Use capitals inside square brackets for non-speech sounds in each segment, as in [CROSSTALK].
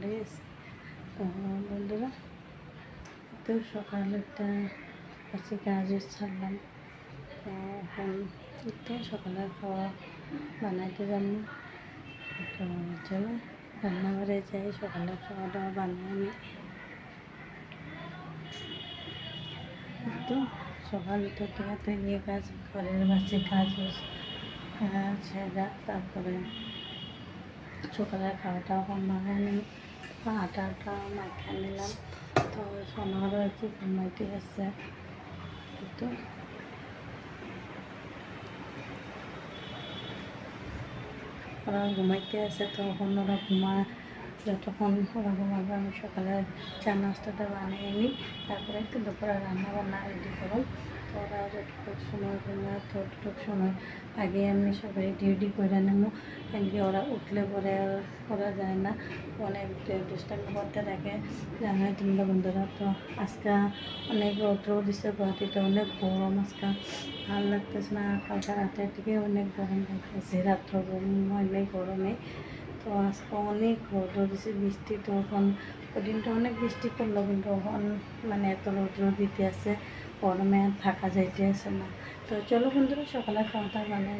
ভালোই তো বন্ধুরা, তো সকালটা আজকে কাজে ছাড়লাম। এখন তো সকালে খাওয়া বানাইতে যাব। তো চলো, রান্নাঘরে যাই সকালে খাওয়া দাওয়া বানাই আমি তো সকাল থেকে ইয়ে কাজ ঘরের বাচ্চা কাজ ছেড়া, তারপরে সকালে খাওয়াটা এখন মাখাই নিই আটাটা মাখা নিলাম। তো সোনারও একটু ঘুমাইতে আসছে তো ওরা ঘুমাইতে আছে তখন ওরা ঘুমায়। যতক্ষণ ওরা ঘুমাবে, আমি সকালে চা নাস্তাটা বানিয়ে নিই। তারপরে একটু দুপুরে রান্না বান্না রেডি করুন। ওরা যতটুকু সময় ঘুমায় ততটুকু সময়। আগে আমি সবাই ডিউটি করে নেব কেনকি ওরা উঠলে পরে আর করা যায় না। অনেক দুষ্টামি করতে থাকে। জানাই তোমরা বন্ধুরা, তো আজকে অনেক রৌদ্র দিচ্ছে গুয়াহাটিতে, অনেক গরম আজকে। ভালো লাগতেছে না, কালকে রাতের থেকে অনেক গরম লাগতেছে, রাত্র গরম অনেক গরমে। তো আজকে অনেক রৌদ্র দিচ্ছে বৃষ্টি তো এখন, ওদিনটা অনেক বৃষ্টি পড়ল কিন্তু এখন মানে এত রৌদ্র দিতে আছে। গরমে আর থাকা যাইতে আছে না। তো চলো বন্ধুরা সকালে খাওয়া দাওয়া বানাই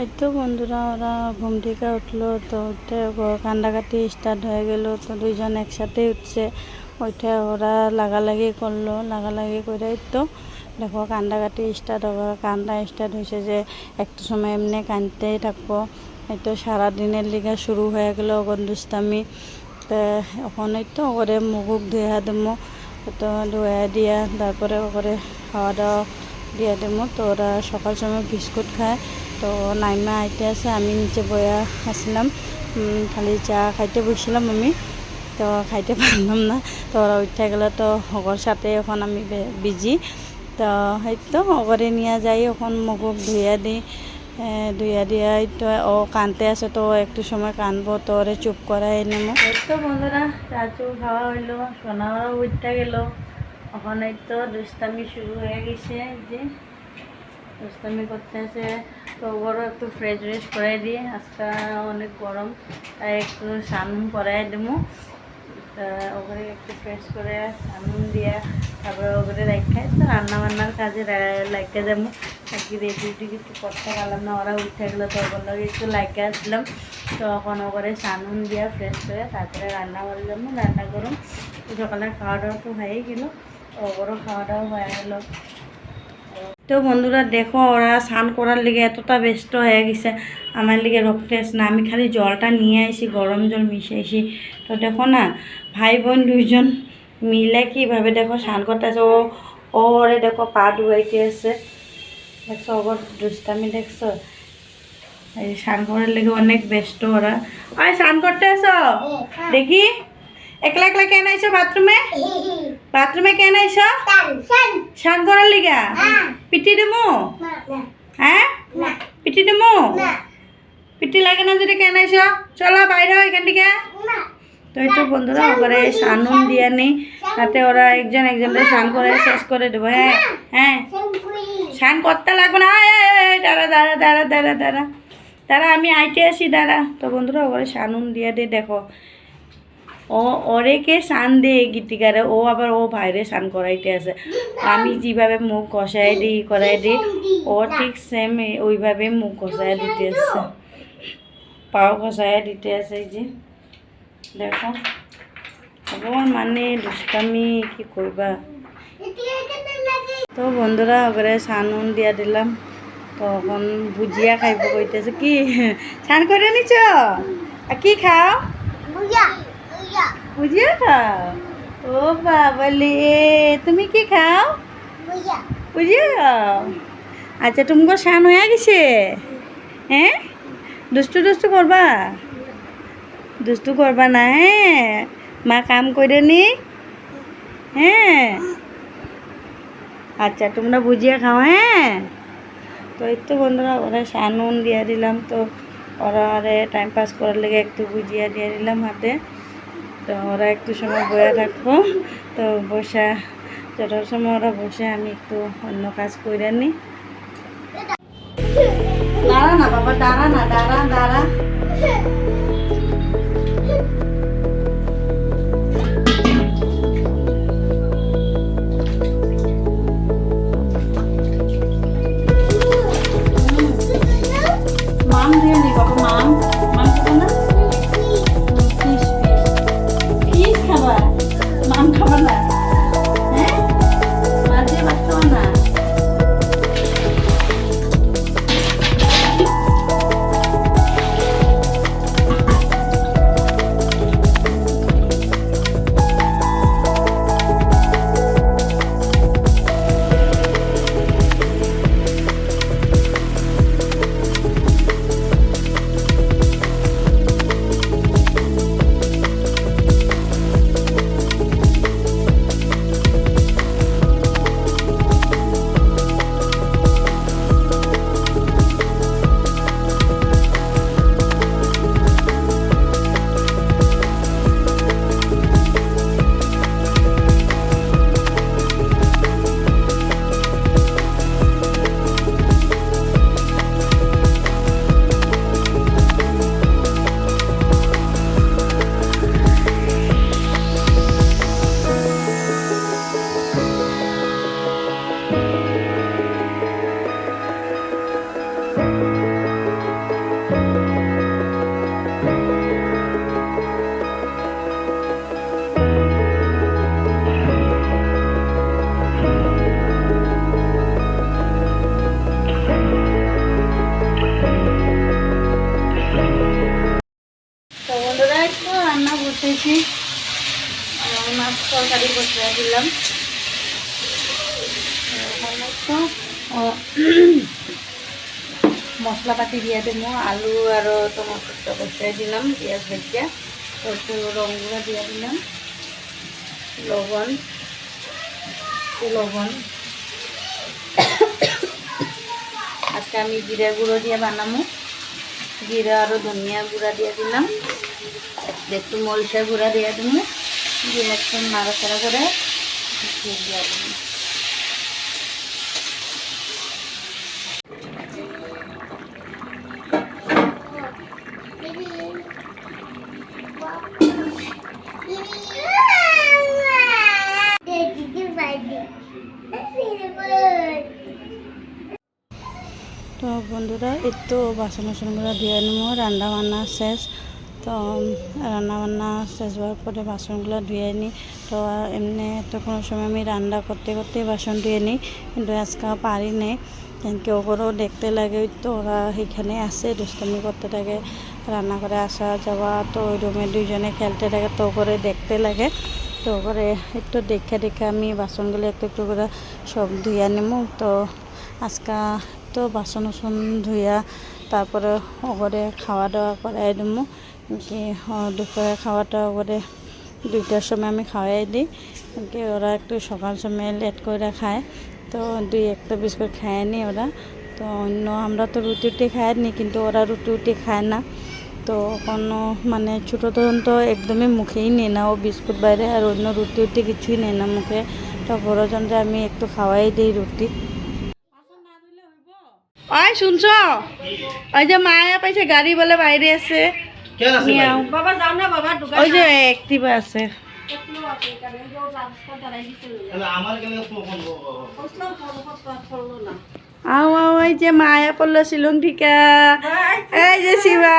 এই তো বন্ধুরা, ওরা ঘুম থেকে উঠল, তো উঠে কান্দাকাটি স্টার্ট হয়ে গেল, তো দুইজন একসাথে উঠছে। ওইটা ওরা লাগালাগি করল, লাগালাগি করে তো দেখো কান্দাকাটি স্টার্ট হবে। কান্দা স্টার্ট হয়েছে যে একটু সময় এমনি কাঁদতেই থাকব। এই তো সারাদিনের লিগে শুরু হয়ে গেল গন্ধুস্তামি তো এখন এই তো ওরে মুখ ধুয়া দেবো, তো ধুয়া দিয়া তারপরে ওরে খাওয়া দাওয়া দিয়ে দেবো। তো ওরা সকাল সময় বিস্কুট খায়। তো নাইমা আইতে আছে আমি নিচে বয়া আসলাম খালি চা খাইতে বসছিলাম আমি তো খাইতে পারলাম না। তো ওরা উঠে গেলে তো হগর সাথে এখন আমি বিজি। তো হয়তো হগরে নিয়ে যাই এখন মুখ ধুইয়া দিই এ, ধুইয়া দিয়া তো ও কানতে আছে তো একটু সময় কানবো তো ওরে চুপ করাই নেব তো বন্ধুরা চাচু খাওয়া হইল সোনাও উঠতে গেল। এখন এই তো দুষ্টামি শুরু হয়ে গেছে যে দুষ্টামি করতেছে তো বড় একটু ফ্রেশ ফ্রেশ করে দিয়ে, আজকে অনেক গরম, তাই একটু স্নান করাই দেবো তা ওগুলো একটু ফ্রেশ করে স্নান দিয়ে তারপরে ওগুলো রেখে তো রান্না বান্নার কাজে লাগে যাব আজকে রেডি উঠি কিছু করতে পারলাম না, ওরা উঠে গেলো তো ওগুলো একটু লাগে আসলাম তো এখন ওগুলো স্নান দিয়ে ফ্রেশ করে তারপরে রান্না করে যাব রান্না করুন সকালে খাওয়া দাওয়া তো হয়েই গেলো ওগুলো খাওয়া দাওয়া হয়ে গেলো। তো বন্ধুরা দেখো ওরা স্নান করার লিগে এতটা ব্যস্ত হয়ে গেছে। আমার লিগে রক্তে না আমি খালি জলটা নিয়ে আসি গরম জল মিশিয়েছি তো দেখো না ভাই বোন দুইজন মিলে কীভাবে দেখো স্নান করতে আছে ও ওরে দেখো পা ডুবাইতে আছে। দেখছ ওর দুষ্টামি দেখছ? এই স্নান করার লেগে অনেক ব্যস্ত ওরা। আয় স্নান করতে আসো দেখি। একলা একলা কেন আইছো বাথরুমে? [LAUGHS] বাথরুমে কেন আইছো? স্নান করার লিগা? পিটি দেবো? হ্যাঁ? পিটি দেবো? পিটি লাগে না যদি কেন আইছো? চলো বাইরে এখান থেকে। তো এই তো বন্ধুরা ওপরে স্নান দিয়ে নি তাতে ওরা একজন একজনকে স্নান করে শেষ করে দেবো হ্যাঁ? হ্যাঁ? স্নান করতে লাগবে না। দাঁড়া দাঁড়া দাঁড়া দাঁড়া দাঁড়া। দাঁড়া আমি আইতে আসি দাঁড়া। তো বন্ধুরা ওপরে স্নান দিয়ে দিয়ে দেখো। ও, ওরেকে সান দে গীতিকারে, ও আবার ও ভাইরে সান করাইতে আছে। আমি যেভাবে মুখ কষাই দিই করাই দিই ও ঠিক সেম ওইভাবে মুখ কষাই দিতে আছে। পাও কষাই দিতে আছে যে। দেখো, ভগবান মানে দুষ্টামি, কি করবা তো বন্ধুরা ওগরে সানুন দিয়া দিলাম। তখন ভুজিয়া খাইব কইতেছে। কি? স্নান করে নিছ? কি খাও? ভুজিয়া। খাও ও বাবালে তুমি কি খাও? বুঝিয়ে। খাও আচ্ছা তোমাকে স্নান হয়ে গেছে? হ্যাঁ? দুষ্টু দুষ্টু করবা? দুষ্টু করবা না হ্যাঁ? মা কাম করে নি? হ্যাঁ? আচ্ছা তোমরা বুঝিয়ে খাও হ্যাঁ? তো এই তো বন্ধুরা ওরা সানুন দিয়ে দিলাম তো ওরা টাইম পাস করার লেগে একটু বুঝিয়ে দিয়ে দিলাম হাতে। তো ওরা একটু সময় বয়ে থাকব তো বসা যটার সময় ওরা বসে আমি একটু অন্য কাজ করে নি দাঁড়া না বাবা দাঁড়া না দাঁড়া দাঁড়া মাম দিয়ে নি বাবা মাম মাম বসেছি আর মাছ তরকারি বসে দিলাম মশলাপাতি দিয়ে দেবো, আলু আর টমাটোটা বসিয়ে দিলাম পেঁয়াজ ভেজে। তো একটু রঙগুলো দিয়ে দিলাম। লবণ লবণ। আজকে আমি জিরা গুঁড়ো দিয়ে বানাবো। জিরা আরও ধনিয়া গুঁড়া দিয়ে দিলাম। একটু মরিচা গুঁড়া দিয়ে দিলাম দিয়ে একটু নাড়াচাড়া করে দিয়ে দিয়ে তো বন্ধুরা তো বাসন বাসনগুলো ধুয়ে নেব রান্না বান্না শেষ। তো রান্না বান্না শেষ হওয়ার পরে বাসনগুলো ধুয়ে নিই তো, এমনি তো কোনো সময় আমি রান্না করতে করতে বাসন ধুয়ে নিই কিন্তু আজকে পারি নেই কেউ করেও দেখতে লাগে তো ওরা এখানে আসে, দুষ্টমি করতে থাকে, রান্না করে আসা যাওয়া, তো ওই রুমে দুইজনে খেলতে থাকে, তো করে দেখতে লাগে। তো করে একটু দেখে দেখে আমি বাসনগুলো একটু একটু করে সব ধুয়ে নেব তো, আজকা তো বাসন উসন ধুইয়া তারপরে ওগরে খাওয়া দাওয়া করাই দিব কি দুপুরে খাওয়াটা ওগরে দুইটার সময় আমি খাওয়াই দিই। কি, ওরা একটু সকাল সময় লেট করে খায়। তো দুই একটা বিস্কুট খায় নি ওরা। তো অন্য আমরা তো রুটি উটি খায় নি, কিন্তু ওরা রুটি উটি খায় না। তো কোনো মানে ছোটো তখন তো একদমই মুখেই নেই না। ও বিস্কুট বাইরে আর অন্য রুটি উটি কিছুই নেই না মুখে। তো বড় জনটা আমি একটু খাওয়াই দিই রুটি। ওই শুনছ? ওই যে মায়া পাইছে, গাড়ি বলে বাইরে আছে। বাবা যাও না বাবা ওই যে অ্যাক্টিভা আছে। আও আও এই যে মা আয়া পড়ল শিলং ঠিকা এই যে শিবা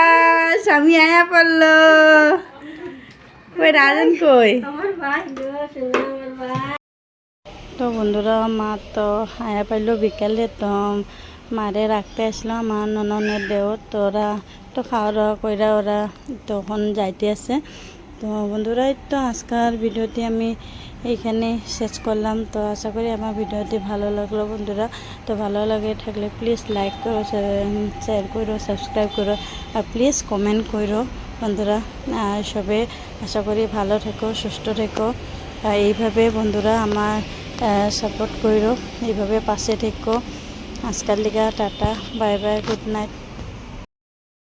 স্বামী আয়া পড়ল। কই রাজন কই? তো বন্ধুরা, মা তো আয়া পাইলো বিকালে, তো মারে রাখতে আসলো আমার নননের দেও তো ওরা তো খাওয়া দাওয়া কইরা ওরা তখন যাইতে আছে। তো বন্ধুরা তো আজকাল ভিডিওটি আমি এইখানে শেষ করলাম। তো আশা করি আমার ভিডিওটি ভালো লাগল বন্ধুরা। তো ভালো লাগে থাকলে প্লিজ লাইক করো শেয়ার করো সাবস্ক্রাইব করো, আর প্লিজ কমেন্ট করো বন্ধুরা। সবে আশা করি ভালো থেকো, সুস্থ থেকো। এইভাবে বন্ধুরা আমার সাপোর্ট করো এইভাবে পাশে থেকো। আজকাল লিগা ta ta. Bye bye good night